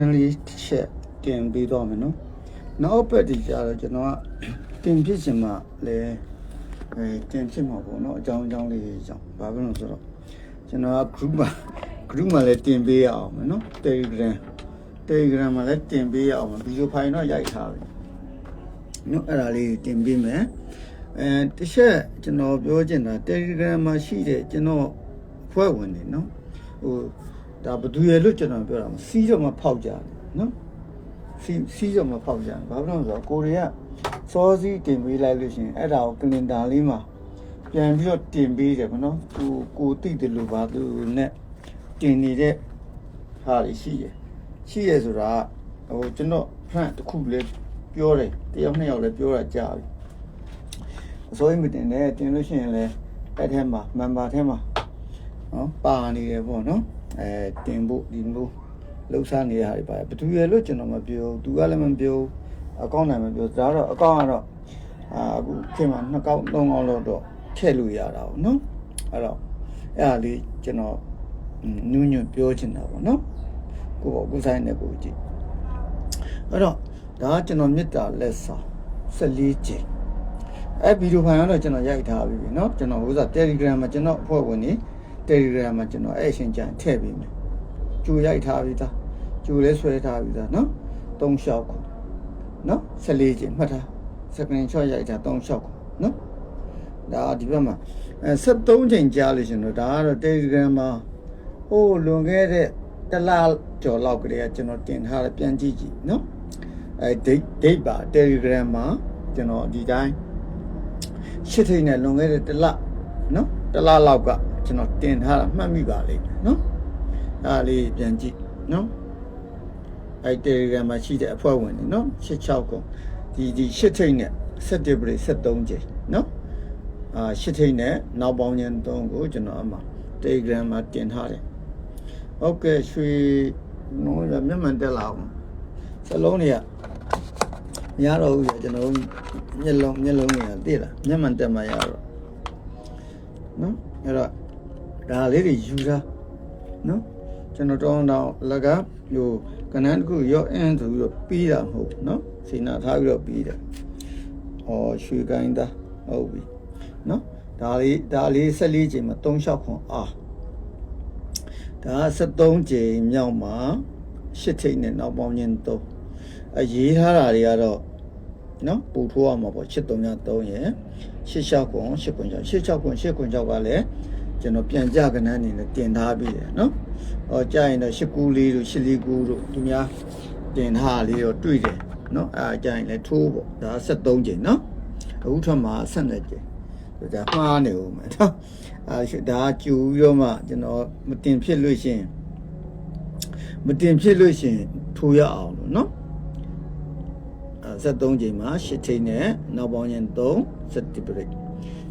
နည်းလေးတစ်ချက်တင်ပေးတော့မယ်နော်နောက်ဘက်ဒီကြတော့ကျွန်တော်ကတင်ဖြစ်ချင်မှလည်းအဲတင်ဖြစ်မှာပေါ့နော်အကြောင်းအကြောင်းလေးတွေကြောင့်ဘာဖြစ်လို့လဲဆိုတော့ကျွန်တော်က group မှာ group မှာလည်းတင်ပေးရအောင်မယ်နော် Telegram Telegram မှာလည်းတင်ပေးရအောင်ဗီဒီယိုဖိုင်တော့ရိုက်ထားပြီနော်အဲ့ဒါလေးတင်ပေးမယ်အဲတစ်ချက်ကျွန်တော်ပြောချင်တာ Telegram မှာရှိတဲ့ကျွန်တော်အဖွဲ့ဝင်တွေနော်ဟို ဒါဘယ်သူရဲ့လို့ကျွန်တော်ပြောတာမစီးတော့မဖောက်ကြဘူးနော်စီးစီးတော့မဖောက်ကြဘူးဘာဖြစ်လို့လဲဆိုတော့ကိုရီးယားစောစီးတင်ပေးလိုက်လို့ရှိရင်အဲ့ဒါကိုကလင်တာလေးမှာပြန်ပြီးတော့တင်ပေးတယ်ဗောနော်ကိုကိုတိတယ်လို့ပါသူနဲ့တင်နေတဲ့ဟာတွေရှိရရှိရဆိုတာဟိုကျွန်တော် friend တစ်ခုလည်းပြောတယ်တယောက်နှစ်ယောက်လည်းပြောတာကြားပြီအစိုးရမတင်နဲ့တင်လို့ရှိရင်လည်းအဲ့ထဲမှာ member ထဲမှာနော်ပါနေတယ်ပေါ့နော် အဲတင်ဖို့ဒီမျိုးလှုပ်ရှားနေရတာတွေပါဘယ်သူရလို့ကျွန်တော်မပြောသူကလည်းမပြောအကောင့်နိုင်မပြောဒါတော့အကောင့်ကတော့အာအခုခင်မှာနှစ်ကောက်သုံးကောက်လောက်တော့ထည့်လို့ရတာပေါ့နော်အဲ့တော့အဲ့ဒါလေးကျွန်တော်နူးညွတ်ပြောချင်တာပေါ့နော်ကိုယ့်ကိုယ်ဆိုင်နဲ့ကိုကြည့်အဲ့တော့ဒါကကျွန်တော်မေတ္တာလက်ဆောင်14ကျင်းအဲ့ဗီဒီယိုဖိုင်ကတော့ကျွန်တော်ရိုက်ထားပြီးပြီเนาะကျွန်တော်ဟိုစား Telegram မှာကျွန်တော်အဖွဲ့ဝင်နေ Telegram မှာကျွန်တော်အဲ့ရှင်ကြံထည့်ပေးမယ်ကြူရိုက်ထားပြီးသားကြူလဲဆွဲထားပြီးသားနော်3လျှောက်ခုနော်14ကျင်းမှတ်ထား second shot ရိုက်ထား3လျှောက်ခုနော်ဒါဒီဘက်မှာအဲ73ချိန်ကြာလို့ရှင်တော့ဒါကတော့ Telegram မှာဟိုးလွန်ခဲ့တဲ့တလကျော်လောက်ကလေးကကျွန်တော်တင်ထားတယ်ပြန်ကြည့်ကြည့်နော်အဲ date date ပါ Telegram မှာကျွန်တော်ဒီတိုင်းရှစ်ထိန်နဲ့လွန်ခဲ့တဲ့တလနော်တလလောက်က ကျွန်တော်တင်ထားတာမှတ်မိပါလိမ့်မယ်နော်အဲဒါလေးပြန်ကြည့်နော်အဲ Telegram မှာရှိတဲ့အဖွဲ့ဝင်တွေနော်86ကုန်ဒီဒီရှစ်ထိန်နဲ့17ပရိ73ချိန်နော်အာရှစ်ထိန်နဲ့နောက်ပေါင်းခြင်း3ကိုကျွန်တော်အမှ Telegram မှာတင်ထားတယ်ဟုတ်ကဲ့ရွှေနော်ရမျက်မှန်တက်လာအောင်စလုံးတွေကမရတော့ဘူးပြကျွန်တော်တို့မျက်လုံးမျက်လုံးတွေကတည့်လာမျက်မှန်တက်မှရတော့နော်အဲ့တော့ ဒါလေးတွေယူတာနော်ကျွန်တော်တောင်းတောင်းလကဟိုကနန်းတစ်ခုရော့အင်းဆိုပြီးတော့ပြီးတာမဟုတ်ဘူးနော်စီနာထားပြီးတော့ပြီးတယ်ဟောရွှေကိုင်းသားဟုတ်ပြီနော်ဒါလေးဒါလေး14ချိန်မှာ3လျှောက်ခွန်အားဒါ73ချိန်မြောက်မှာ8ထိပ်နဲ့နောက်ပေါင်းခြင်း3အရေးထားတာတွေကတော့နော်ပူထိုးရမှာပေါ့83ည3ရယ်86ခွန်8ခွန်6 86ခွန်8ခွန်6ကလည်း ကျွန်တော်ပြန်ကြကနန်းအနေနဲ့တင်ထားပြီးတယ်နော်ဟောကြာရင်တော့89လေးတို့849တို့သူများတင်ထားလေးတော့တွေ့တယ်နော်အဲကြာရင်လည်းထိုးပေါ့ဒါ73ချိန်နော်အခုထွက်မှာ12ချိန်ဒါမှားနေဦးမယ်နော်အဲဒါကျူပြီးတော့မှကျွန်တော်မတင်ဖြစ်လို့ရှိရင်မတင်ဖြစ်လို့ရှိရင်ထိုးရအောင်လို့နော်73ချိန်မှာ8ထိန်နဲ့နောက်ပေါင်းရင်3 70 break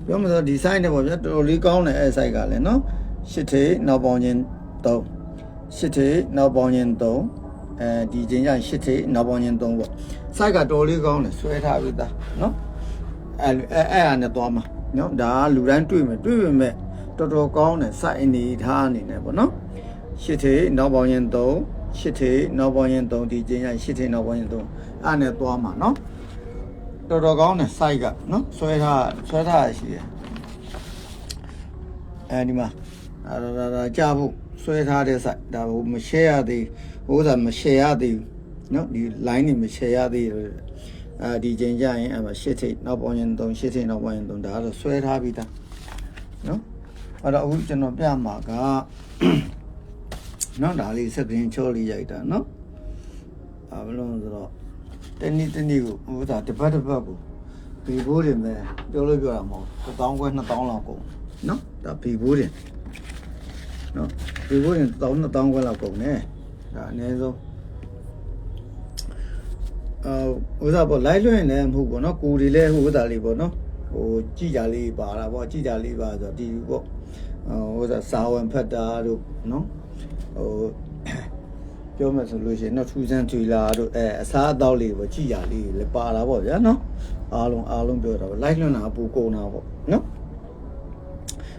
ပြောမှဆိုဒီ site နဲ့ပေါ့ဗျာတော်တော်လေးကောင်းတယ်အဲ့ site ကလည်းနော်ရှစ်ထေးနောက်ပေါင်းခြင်း3ရှစ်ထေးနောက်ပေါင်းခြင်း3အဲဒီချင်းကြရှစ်ထေးနောက်ပေါင်းခြင်း3ပေါ့ site ကတော်လေးကောင်းတယ်ဆွဲထားပြီးသားနော်အဲ့အဲ့အားနဲ့သွားမှာနော်ဒါကလူတိုင်းတွေ့မယ်တွေ့ပေမဲ့တော်တော်ကောင်းတယ် site အနေထားအနေနဲ့ပေါ့နော်ရှစ်ထေးနောက်ပေါင်းခြင်း3ရှစ်ထေးနောက်ပေါင်းခြင်း3ဒီချင်းကြရှစ်ထေးနောက်ပေါင်းခြင်း3အားနဲ့သွားမှာနော် တော်တော်ကောင်းတယ် size ကနော်ဆွဲထားဆွဲထားရှိတယ်အဲဒီမှာဒါဒါဒါကြာဖို့ဆွဲထားတဲ့ size ဒါဟိုမ share ရသေးဟိုဥစားမ share ရသေးဘူးနော်ဒီ line တွေမ share ရသေးဘူးအဲဒီချိန်ကျရင်အမရှစ်ထိပ်နောက်ပေါင်းရင်3ရှစ်ထိပ်နောက်ပေါင်းရင်3ဒါကတော့ဆွဲထားပြီးသားနော်အဲ့တော့အခုကျွန်တော်ပြမှာကနော်ဒါလေးစက်ပင်းချောလေးရိုက်တာနော်အဘလုံးဆိုတော့ တနည်းတနည်းကိုဟိုဒါတစ်ပတ်တစ်ပတ်ကိုဘီဘိုးတင်ပဲပြောလို့ပြောတာမဟုတ်1000ခွဲ2000လောက်ကုန်နော်ဒါဘီဘိုးတင်နော်ဘီဘိုးတင်1000 2000ခွဲလောက်ကုန်နေဒါအနည်းဆုံးအာဥစားပေါ့လိုက်လွှင့်လည်းမဟုတ်ပေါ့နော်ကိုဒီလည်းဟိုဥစားလေးပေါ့နော်ဟိုကြည်ကြလေးပါတာပေါ့ကြည်ကြလေးပါဆိုတော့ဒီပေါ့ဟိုဥစားစာဝန်ဖတ်တာတို့နော်ဟို ပြောမှဆိုလို့ရှိရင်တော့ထူးဆန်းထွေလာတို့အဲအစားအသောက်လေးပေါ့ကြည်ရလေးလည်းပါလာပေါ့ဗျာနော်အားလုံးအားလုံးပြောတာပေါ့လိုက်လွှင့်တာပူကုန်တာပေါ့နော်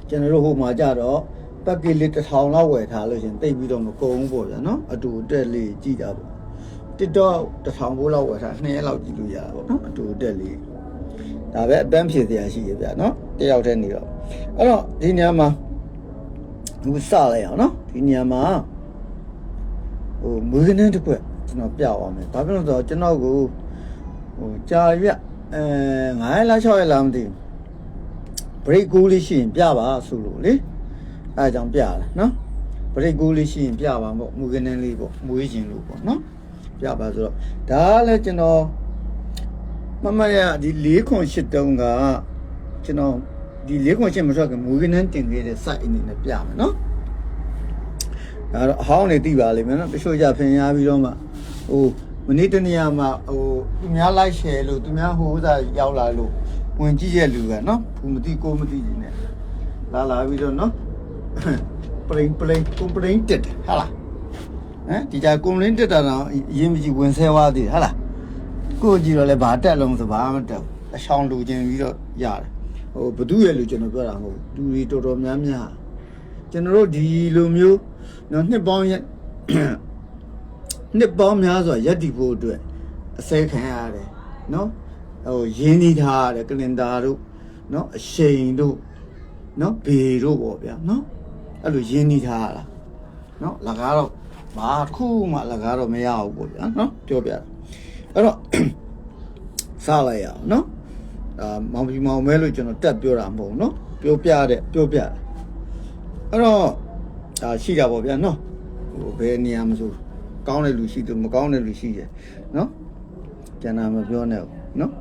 ကျွန်တော်တို့ဟိုမှာကြတော့ပက်ကီလေးတစ်ထောင်လောက်ဝယ်ထားလို့ရှင်တိတ်ပြီးတော့မကုန်ဘူးပေါ့ဗျာနော်အတူအတက်လေးကြည်တာပေါ့ TikTok တစ်ထောင်ဘိုးလောက်ဝယ်ထား2ရက်လောက်ကြည့်လို့ရတာပေါ့နော်အတူတက်လေးဒါပဲအပန်းဖြေစရာရှိရဗျာနော်တယောက်တည်းနေတော့အဲ့တော့ဒီနေရာမှာသူစလိုက်အောင်နော်ဒီနေရာမှာ ဟိုမွေးကင်းတစ်ခွက်ကျွန်တော်ပြအောင်မယ်ဘာဖြစ်လို့လဲဆိုတော့ကျွန်တော်ကိုဟိုကြာရွက်အဲ9ရက်လား6ရက်လားမသိဘူး break ကူးလေးရှိရင်ပြပါဆိုလို့လေအဲအကြောင်းပြလာနော် break ကူးလေးရှိရင်ပြပါပေါ့မူကင်းလေးပေါ့မွေးခြင်းလို့ပေါ့နော်ပြပါဆိုတော့ဒါကလည်းကျွန်တော်မမရဒီ၄ခွန်၈တုံးကကျွန်တော်ဒီ၄ခွန်၈မထွက်ကမူကင်းတင်ခဲ့တဲ့ site အနေနဲ့ပြမယ်နော် ဒါတော့အဟောင်းနေသိပါလိမ့်မယ်နော်တချို့ကြဖင်ရပြီးတော့မှဟိုမနေ့တနေ့ကမှဟိုသူများ like share လို့သူများဟိုဥစားရောက်လာလို့ဝင်ကြည့်ရဲ့လူကနော်ဘူးမသိကိုမသိနေနဲ့လာလာပြီးတော့နော်ပရိန်ပရိန်ကွန်ပရိန်တက်တယ်ဟာလားဟမ်ဒီကြကွန်ပရိန်တက်တာတော့အရင်မကြည့်ဝင်ဆဲသွားသေးတယ်ဟာလားကိုကြည့်တော့လဲဘာတက်လုံးဆိုဘာမှတက်ဘူးအချောင်းလူချင်းပြီးတော့ရတယ်ဟိုဘသူရဲ့လူကျွန်တော်ပြောတာမဟုတ်ဘူးလူတွေတော်တော်များများကျွန်တော်တို့ဒီလိုမျိုး နော်နှစ်ပေါင်းရက်နှစ်ပေါင်းများစွာရက်တည်ဖို့အတွက်အစဲခံရတယ်နော်ဟိုရင်းနှီးထားရတယ်ကလင်ဒါတို့နော်အရှိန်တို့နော်ဘေတို့ပေါ့ဗျာနော်အဲ့လိုရင်းနှီးထားရတာနော်လကားတော့ဘာတစ်ခုမှလကားတော့မရဘူးပေါ့ဗျာနော်ပြောပြတာအဲ့တော့စားလိုက်ရအောင်နော်အာမောင်ပြီမောင်မဲလို့ကျွန်တော်တက်ပြောတာမဟုတ်ဘူးနော်ပြောပြတဲ့ပြောပြတာအဲ့တော့ ဒါရှိတာပေါ့ဗျာနော်ဟိုဘယ်နေရာမဆိုကောင်းတဲ့လူရှိတယ်မကောင်းတဲ့လူရှိတယ်နော်ကျန်တာမပြောနဲ့ဘူးနော်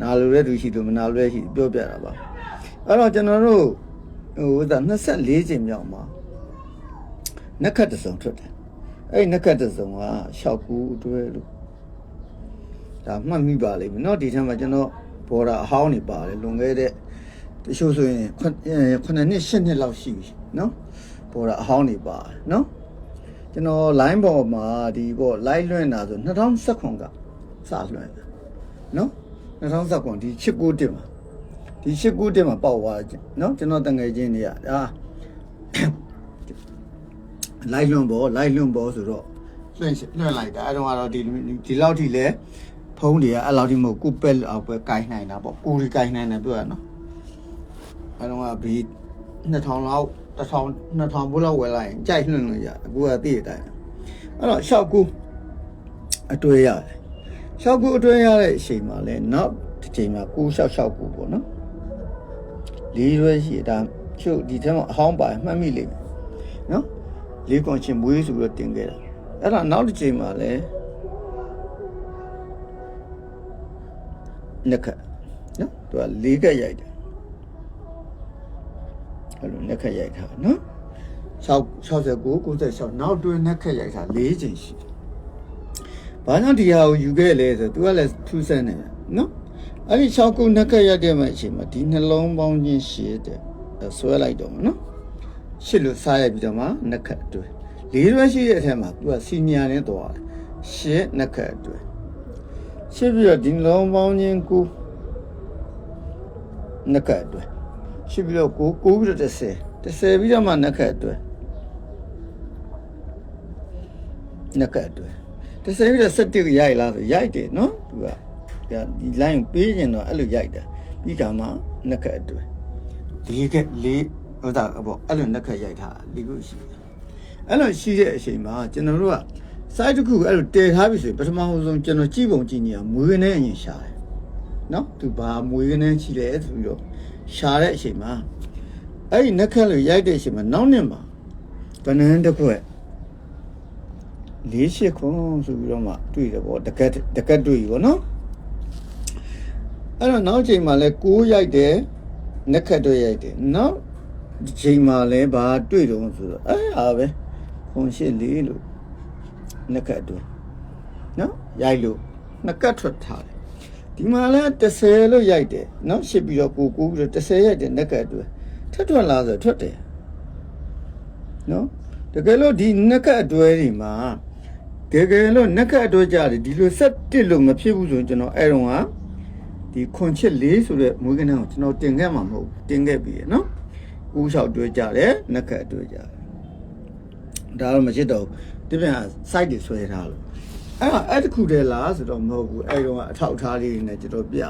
နာလူတဲ့လူရှိတယ်မနာလူတဲ့ရှိပြောပြတာပါအဲ့တော့ကျွန်တော်တို့ဟိုဒါ24ချိန်မြောက်မှာနက်ခတ်တစ်စုံထွက်တယ်အဲ့ဒီနက်ခတ်တစ်စုံက6ခုအတွဲလို့ ဒါမှတ်မိပါလိမ့်မယ်เนาะဒီထက်မှာကျွန်တော်ဘော်ဒါအဟောင်းနေပါတယ်လွန်ခဲ့တဲ့တချို့ဆိုရင်9နှစ်10နှစ်လောက်ရှိပြီเนาะ ဘော်ဒါအဟောင်းနေပါတယ်เนาะကျွန်တော် line ပေါ်မှာဒီပေါ့ live လွှင့်တာဆို2019ကစလွှင့်တာเนาะ2019ဒီ89တက်မှာဒီ89တက်မှာပေါက်သွားတယ်เนาะကျွန်တော်တငယ်ချင်းတွေကဒါ live လွှင့်ပေါ် live လွှင့်ပေါ်ဆိုတော့လွှင့်လွှင့်လိုက်တာအဲတော့ကတော့ဒီဒီလောက်ထိလဲဖုန်းတွေကအဲ့လောက်ထိမဟုတ်ကိုပက်အောက်ပဲကိုင်းနိုင်တာပေါ့ကိုရီကိုင်းနိုင်တယ်ပြောရနော်အဲတော့ကဘီ2000လောက် 1000 2000ဘိုးလောက်ဝယ်လိုက်ရင်ကြိုက်လွှင့်လို့ရအခုကသိတဲ့အတိုင်းအဲ့တော့ရှောက်ကူအတွေ့ရတယ်ရှောက်ကူအတွေ့ရတဲ့အချိန်မှာလဲနောက်တစ်ချိန်မှာကူရှောက်ရှောက်ကူပေါ့နော်လေးရွယ်ရှိတာချုပ်ဒီထဲမှာအဟောင်းပါမှတ်မိလိမ့်မယ်နော်လေးကွန်ချင်းမွေးဆိုပြီးတော့တင်ခဲ့တာအဲ့ဒါနောက်တစ်ချိန်မှာလဲနှစ်ခက်နော်သူကလေးခက်ရိုက်တယ် အဲ့လိုနှစ်ခက်ရိုက်ထားနော်6 69 96နောက်တွဲနှစ်ခက်ရိုက်ထား၄ချိန်ရှိတယ်ဘာကြောင့်ဒီဟာကိုယူခဲ့လဲဆိုသူကလည်းထူးဆန်းနေတယ်နော်အဲ့ဒီ6ခုနှစ်ခက်ရိုက်တဲ့အချိန်မှာဒီနှလုံးပေါင်းချင်းရှည်တဲ့ဆွဲလိုက်တော့မှာနော်ရှစ်လို့စားရိုက်ပြီးတော့မှနှစ်ခက်အတွဲလေးရွက်ရှိတဲ့အထက်မှာသူကစီနီယာနဲ့တော့တယ်ရှစ်နှစ်ခက်အတွဲရှစ်ပြီးတော့ဒီနှလုံးပေါင်းချင်းကိုနှစ်ခက်အတွဲ ရှစ်ပြီးတော့ကိုကိုပြီးတော့30 30ပြီးတော့မှနှစ်ခက်အတွဲနှစ်ခက်အတွဲ30ပြီးတော့7ရိုက်လားဆိုရိုက်တယ်နော်သူကဒီ line ကိုပေးရင်တော့အဲ့လိုရိုက်တာပြီးကမှနှစ်ခက်အတွဲဒီကလေးဟိုဒါပေါ့အဲ့လိုနှစ်ခက်ရိုက်ထားလေးခုရှိတယ်အဲ့လိုရှိတဲ့အချိန်မှာကျွန်တော်တို့က site တစ်ခုအဲ့လိုတည်ထားပြီဆိုရင်ပထမဆုံးကျွန်တော်ကြည့်ပုံကြည့်နေရမွေးကနေအရင်ရှာတယ်နော်သူဘာမွေးကနေချီလဲဆိုပြီးတော့ ရှာတဲ့အချိန်မှာအဲ့ဒီနှက်ခက်လို့ရိုက်တဲ့အချိန်မှာနောက်နှစ်မှာဘနန်းတစ်ခွက်လေးရှိခွန်းဆိုပြီးတော့မှတွေ့တယ်ပေါ့တကက်တကက်တွေ့ပြီပေါ့နော်အဲ့တော့နောက်ချိန်မှာလဲကိုးရိုက်တယ်နှက်ခက်တွေ့ရိုက်တယ်နောက်ချိန်မှာလဲဘာတွေ့တော့ဆိုတော့အဲ့အားပဲခွန်ရှိလေးလို့နှစ်ကတ်အတွင်းနော်ရိုက်လို့နှစ်ကတ်ထွက်ထားတယ် ဒီမှာလဲ30လို့ရိုက်တယ်နော်ရှစ်ပြီးတော့ကိုကူပြီးတော့30ရိုက်တယ်နှစ်ကတ်အတွင်းထက်ထွက်လာဆိုထွက်တယ်နော်တကယ်လို့ဒီနှစ်ကတ်အတွဲတွေမှာတကယ်လို့နှစ်ကတ်အတွဲကြတယ်ဒီလိုဆက်တစ်လို့မဖြစ်ဘူးဆိုရင်ကျွန်တော်အဲ့တော့ကဒီခွန်ချစ်လေးဆိုတဲ့မွေးကနန်းကိုကျွန်တော်တင်ခဲ့မှာမဟုတ်ဘူးတင်ခဲ့ပြီရနော်ကူးလျှောက်တွဲကြတယ်နှစ်ကတ်အတွဲကြတယ်ဒါတော့မချစ်တော့ဘူးဒီပြန် site တွေဆွဲထားလို့ အဲ့ဒါအဲ့တခုတည်းလားဆိုတော့မဟုတ်ဘူးအဲ့တော့အထောက်အထားလေးတွေနဲ့ကျွန်တော်ပြ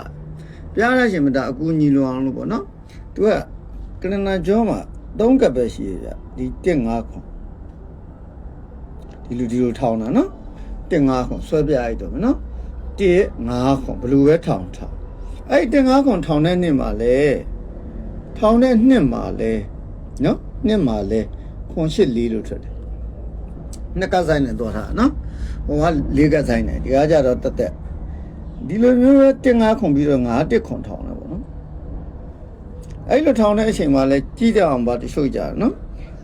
ပြရရှင်မတာအကူညီလွန်အောင်လို့ပေါ့နော်သူကကနနာကျောမှာ၃ကပ်ပဲရှိရကြဒီ1 5ခွန်ဒီလူဒီလိုထောင်းတာနော်1 5ခွန်ဆွဲပြလိုက်တော့မယ်နော်1 5ခွန်ဘယ်လိုပဲထောင်းထောင်းအဲ့1 5ခွန်ထောင်းတဲ့နှစ်မှာလေထောင်းတဲ့နှစ်မှာလေနော်နှစ်မှာလေခွန်8 4လို့ထွက်တယ် နှစ်ကဆိုင်နဲ့တော့ထားနော်ဟိုကလေးကဆိုင်နဲ့ဒီကကြတော့တက်တက်ဒီလိုမျိုးပဲတင်ငါခွန်ပြီးတော့ငါတစ်ခွန်ထောင်းတယ်ပေါ့နော်အဲ့လိုထောင်းတဲ့အချိန်မှာလဲကြီးကြအောင်ပါတချို့ကြတယ်နော်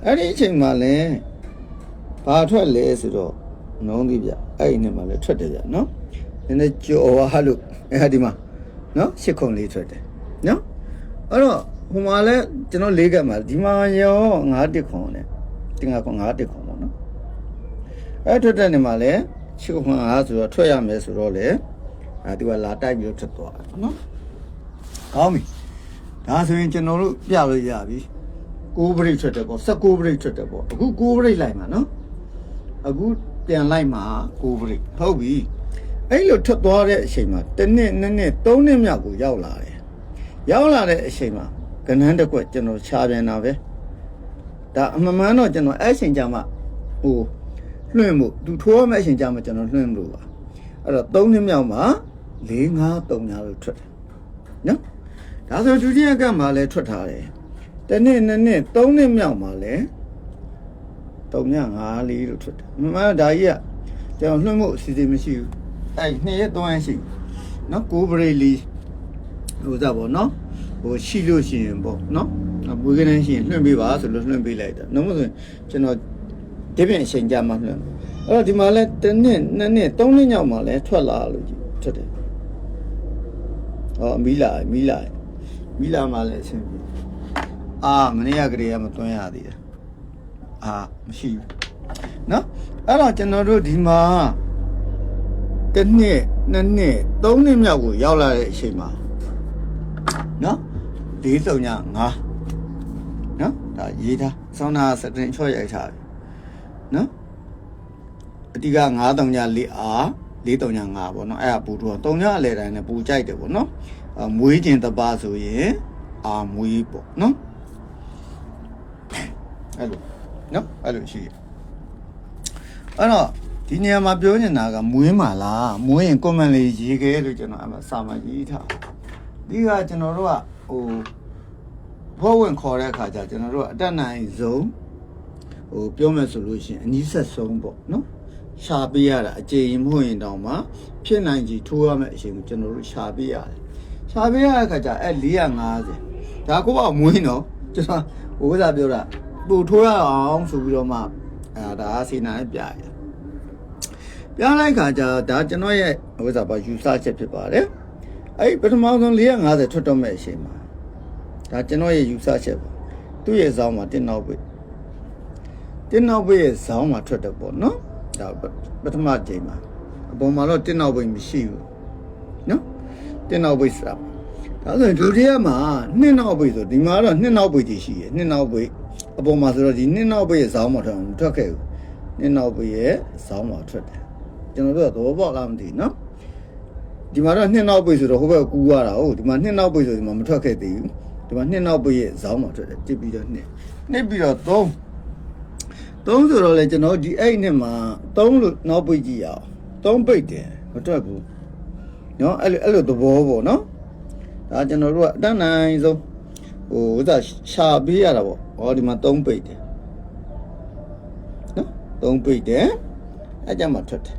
အဲ့ဒီအချိန်မှာလဲဘာထွက်လဲဆိုတော့နှုံးသည်ဗျအဲ့ဒီနေ့မှာလဲထွက်တယ်ဗျနော်နည်းနည်းကြော်ဟာလို့အဲ့ဒီမှာနော်ရှစ်ခွန်လေးထွက်တယ်နော်အဲ့တော့ဟိုမှာလဲကျွန်တော်လေးကတ်မှာဒီမှာရောငါတစ်ခွန်နဲ့တင်ငါခွန်ငါတစ်ခွန်ပေါ့နော် အဲ့ထွက်တဲ့နေမှာလဲချစ်ခွန်အားဆိုတော့ထွက်ရမယ်ဆိုတော့လေအဲသူကလာတိုက်ပြီးတော့ထွက်သွားတယ်နော်ကောင်းပြီဒါဆိုရင်ကျွန်တော်တို့ပြလို့ရပြီ6 break ထွက်တယ်ပေါ့16 break ထွက်တယ်ပေါ့အခု6 break လိုက်မှာနော်အခုပြန်လိုက်မှာ6 break ဟုတ်ပြီအဲ့လိုထွက်သွားတဲ့အချိန်မှာတစ်နှစ်နှစ်နှစ်သုံးနှစ်မြောက်ကိုရောက်လာတယ်ရောက်လာတဲ့အချိန်မှာကနန်းတစ်ခွက်ကျွန်တော်ခြာပြန်တာပဲဒါအမှန်မှန်တော့ကျွန်တော်အဲ့အချိန်ကျမှဟို လွှင့်မှုသူထိုးရမယ့်အချိန်ကြာမှကျွန်တော်လွှင့်လို့ပါအဲ့တော့3နှစ်မြောက်မှာ4 5 3ညာလို့ထွက်တယ်နော်ဒါဆိုဒုတိယကမှာလည်းထွက်ထားတယ်တနေ့နှစ်နှစ်3နှစ်မြောက်မှာလည်း3ည5 4လို့ထွက်တယ်မမဒါကြီးကကျွန်တော်လွှင့်မှုအစီအစဉ်မရှိဘူးအဲ့နှစ်ရက်3ရက်ရှိနော်ကိုဘရိတ်လီဟိုစားပေါ့နော်ဟိုရှိလို့ရှိရင်ပေါ့နော်ဘွေးကနေရှိရင်လွှင့်ပေးပါဆိုလို့လွှင့်ပေးလိုက်တာနှုတ်မဆိုရင်ကျွန်တော် ဒီပြင်အချိန်ကြာမှလွှင့်အဲ့တော့ဒီမှာလဲတစ်နှစ်နှစ်နှစ်သုံးနှစ်ညောက်မှလဲထွက်လာလို့ကြီးထွက်တယ်ဟောမီလာမီလာမီလာမှလဲအဆင်ပြေအာမနေ့ကကလေးကမသွင်းရသေးတယ်အာမရှိဘူးနော်အဲ့တော့ကျွန်တော်တို့ဒီမှာတစ်နှစ်နှစ်နှစ်သုံးနှစ်မြောက်ကိုရောက်လာတဲ့အချိန်မှာနော်၄၃ည5နော်ဒါရေးထားဆောင်းနာစတင်ချော့ရိုက်ထားပြီ နော်အတိက9 3ည4အား4 3ည5ပေါ့နော်အဲ့ဒါပူတော့3ညအလဲတိုင်းနဲ့ပူကြိုက်တယ်ပေါ့နော်အမွေးကျင်တပါဆိုရင်အာမွေးပေါ့နော်အဲ့လိုနော်အဲ့လိုရှိရအဲ့တော့ဒီနေရာမှာပြောနေတာကမွေးမှာလားမွေးရင် comment လေးရေးခဲ့လို့ကျွန်တော်အမှစာမရေးထားဒီကကျွန်တော်တို့ကဟိုဘောဝင်ခေါ်တဲ့အခါကျကျွန်တော်တို့ကအတက်နိုင်ဆုံး ဟိုပြောမယ်ဆိုလို့ရှိရင်အနီးဆက်ဆုံးပေါ့နော်ရှာပေးရတာအကျေရင်မဟုတ်ရင်တောင်မှဖြစ်နိုင်ကြီးထိုးရမယ့်အချိန်ကိုကျွန်တော်တို့ရှာပေးရတယ်ရှာပေးရတဲ့အခါကျအဲ450ဒါကိုကမွေးနော်ကျွန်တော်ဟိုဥစားပြောတာပူထိုးရအောင်ဆိုပြီးတော့မှအဲဒါစီနာနဲ့ပြရတယ်ပြလိုက်ခါကျဒါကျွန်တော်ရဲ့ဥစားပါယူဆချက်ဖြစ်ပါတယ်အဲ့ပထမဆုံး450ထွက်တော့မဲ့အချိန်မှာဒါကျွန်တော်ရဲ့ယူဆချက်ပါသူ့ရဲ့ဇောင်းမှာတင်တော့ပြီ တင်းနောက်ဘက်ရဲ့ဇောင်းမှာထွက်တယ်ပေါ့နော်ဒါပထမကြိမ်မှာအပေါ်မှာတော့တင်းနောက်ဘက်မရှိဘူးနော်တင်းနောက်ဘက်စားဒါဆိုရင်ဒုတိယမှာနှစ်နောက်ဘက်ဆိုဒီမှာတော့နှစ်နောက်ဘက်ကြီးရှိရယ်နှစ်နောက်ဘက်အပေါ်မှာဆိုတော့ဒီနှစ်နောက်ဘက်ရဲ့ဇောင်းမှာထွက်မထွက်ခဲ့ဘူးနှစ်နောက်ဘက်ရဲ့ဇောင်းမှာထွက်တယ်ကျွန်တော်တို့ကသဘောပေါက်လားမသိဘူးနော်ဒီမှာတော့နှစ်နောက်ဘက်ဆိုတော့ဟိုဘက်ကူရတာဟုတ်ဒီမှာနှစ်နောက်ဘက်ဆိုဒီမှာမထွက်ခဲ့သေးဘူးဒီမှာနှစ်နောက်ဘက်ရဲ့ဇောင်းမှာထွက်တယ်တစ်ပြီးတော့နှစ်နှစ်ပြီးတော့သုံး သုံးဆိုတော့လေကျွန်တော်ဒီအဲ့နှစ်မှာသုံးလို့နောက်ပိတ်ကြည့်ရအောင်သုံးပိတ်တယ်မတွက်ဘူးเนาะအဲ့လိုအဲ့လိုသဘောပေါ့เนาะဒါကျွန်တော်တို့ကအတန်းနိုင်ဆုံးဟိုဥစားရှာပေးရတာပေါ့ဟောဒီမှာသုံးပိတ်တယ်เนาะသုံးပိတ်တယ်အဲ့ကြမှာထွက်တယ်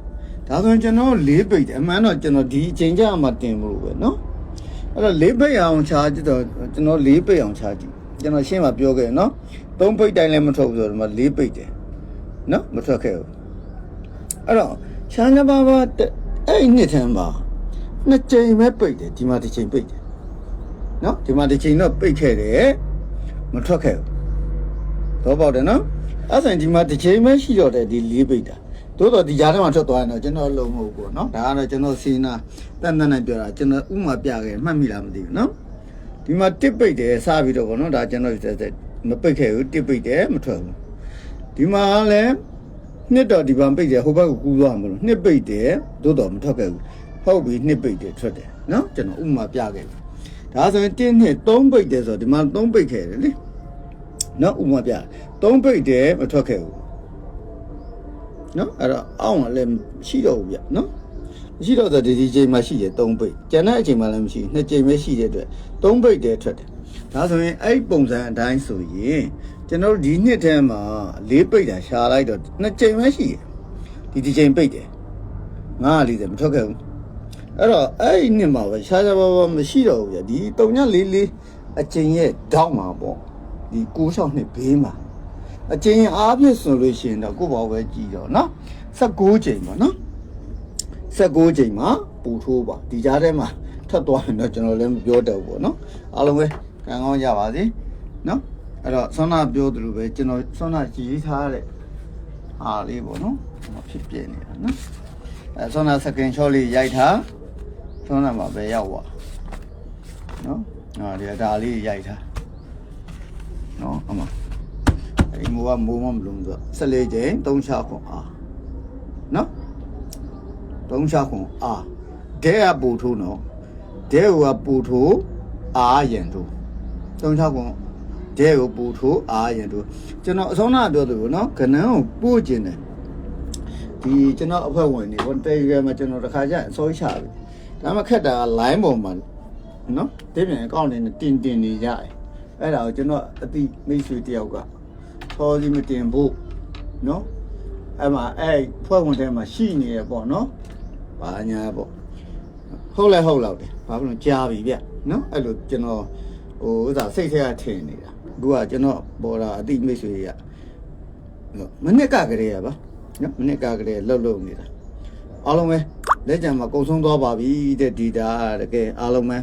ဒါဆိုရင်ကျွန်တော်လေးပိတ်တယ်အမှန်တော့ကျွန်တော်ဒီအချိန်ကြမှာတင်မလို့ပဲเนาะအဲ့တော့လေးပိတ်အောင်ချာကြည့်တော့ကျွန်တော်လေးပိတ်အောင်ချာကြည့်ကျွန်တော်ရှင်းမှာပြောခဲ့เนาะသုံးပိတ်တိုင်းလည်းမထုတ်ဘူးဆိုတော့ဒီမှာလေးပိတ်တယ် နော်မထွက်ခဲ့ဘူးအဲ့တော့ရှမ်းကဘာဘာအဲ့ဒီနှစ်ထမ်းပါနှစ်ချိန်ပဲပိတ်တယ်ဒီမှာတစ်ချိန်ပိတ်တယ်နော်ဒီမှာတစ်ချိန်တော့ပိတ်ခဲ့တယ်မထွက်ခဲ့ဘူးတော့ပေါက်တယ်နော်အဲ့ဆိုရင်ဒီမှာတစ်ချိန်ပဲရှိတော့တယ်ဒီလေးပိတ်တာသို့တော့ဒီကြားထဲမှာထွက်သွားရင်တော့ကျွန်တော်လုံးမဟုတ်ဘူးနော်ဒါကတော့ကျွန်တော်စီနာတန်တန်နဲ့ပြောတာကျွန်တော်ဥမာပြခဲ့မှတ်မိလားမသိဘူးနော်ဒီမှာတစ်ပိတ်တယ်စပြီးတော့ဗောနော်ဒါကျွန်တော်မပိတ်ခဲ့ဘူးတစ်ပိတ်တယ်မထွက်ဘူး ဒီမှာလည်းနှစ်တော့ဒီပံပိတ်တယ်ဟိုဘက်ကိုကူးသွားမှာမလို့နှစ်ပိတ်တယ်သို့တော်မထွက်ခဲ့ဘူးဟုတ်ပြီနှစ်ပိတ်တယ်ထွက်တယ်နော်ကျွန်တော်ဥပမာပြခဲ့ပြီဒါဆိုရင်တင်းနှစ်သုံးပိတ်တယ်ဆိုတော့ဒီမှာသုံးပိတ်ခဲ့တယ်လေနော်ဥပမာပြသုံးပိတ်တယ်မထွက်ခဲ့ဘူးနော်အဲ့တော့အောင်းကလည်းရှိတော့ဘူးဗျနော်မရှိတော့တဲ့ဒီဒီချိန်မှာရှိတယ်၃ပိတ်ကျန်တဲ့အချိန်မှာလည်းမရှိဘူးနှစ်ချိန်ပဲရှိတဲ့အတွက်၃ပိတ်တည်းထွက်တယ်ဒါဆိုရင်အဲ့ဒီပုံစံအတိုင်းဆိုရင် ကျွန်တော်တို့ဒီနှစ်ထဲမှာ၄ပိတ်တာရှာလိုက်တော့နှစ်ချိန်ပဲရှိတယ်ဒီဒီချိန်ပိတ်တယ်940မထွက်ခဲ့ဘူးအဲ့တော့အဲ့ဒီနှစ်မှာပဲရှားရှားပါပါမရှိတော့ဘူးဗျဒီ344အချိန်ရဲ့တောက်မှာပေါ့ဒီ96နှစ်ဘေးမှာအချိန်အားဖြင့်ဆိုလို့ရှိရင်တော့ကိုယ့်ဘောပဲကြည်တော့နော်16ချိန်ပါနော်16ချိန်မှာပူထိုးပါဒီကြားထဲမှာထပ်သွားရင်တော့ကျွန်တော်လည်းမပြောတော့ဘူးပေါ့နော်အားလုံးပဲကံကောင်းကြပါစေနော် အဲ့တော့ဆွမ်းနာပြောသလိုပဲကျွန်တော်ဆွမ်းနာကြည်ထားတဲ့အားလေးပေါ့နော်ဟိုဖြစ်ပြနေတာနော်အဲဆွမ်းနာစကင်ချောလေးရိုက်ထားဆွမ်းနာမှာပဲရောက်သွားနော်ဟာဒီဒါလေးရိုက်ထားနော်အမအဲ့ဒီမိုးကမိုးမမလုံးဆို14ချိန်3ချခွန်အားနော်သုံးချခွန်အာဒဲကပူထိုးနော်ဒဲကပူထိုးအာရန်ထိုးသုံးချခွန် ဒဲကိုပူထိုးအာရန်ထိုးကျွန်တော်အဆုံးနာပြောသူနော်ကနန်းကိုပို့ခြင်းတယ်ဒီကျွန်တော်အဖွဲ့ဝင်တွေဘောတယ်ဂရမ်မှာကျွန်တော်တစ်ခါကျအစိုးချပြီဒါမှခက်တာက line ပေါ်မှာနော်တင်းပြန်အကောင့်နဲ့တင်တင်နေကြတယ်အဲ့ဒါကိုကျွန်တော်အတိမိတ်ဆွေတယောက်ကသောစီမတင်ဖို့နော်အဲ့မှာအဲ့ဖွဲ့ဝင်ထဲမှာရှိနေရပေါ့နော်ဘာညာပေါ့ဟုတ်လဲဟုတ်လောက်တယ်ဘာဖြစ်လို့ကြားပြီဗျနော်အဲ့လိုကျွန်တော်ဟိုဥစားစိတ်ထဲကထင်နေတာ အခုကကျွန်တော်ပေါ်တာအတိမိတ်ဆွေရမနစ်ကကလေးရပါနော်မနစ်ကကလေးလှုပ်လှုပ်နေတာအားလုံးပဲလက်ကြံမှာကုံဆုံးသွားပါပြီတဲ့ဒီတာတကယ်အားလုံးပဲ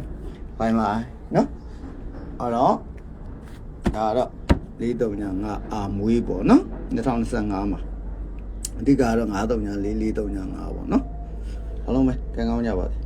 ဘိုင်ပါနော်အဲ့တော့ဒါတော့435အာမွေးပေါ့နော်2025မှာအဓိကတော့934 435ပေါ့နော်အားလုံးပဲကံကောင်းကြပါစေ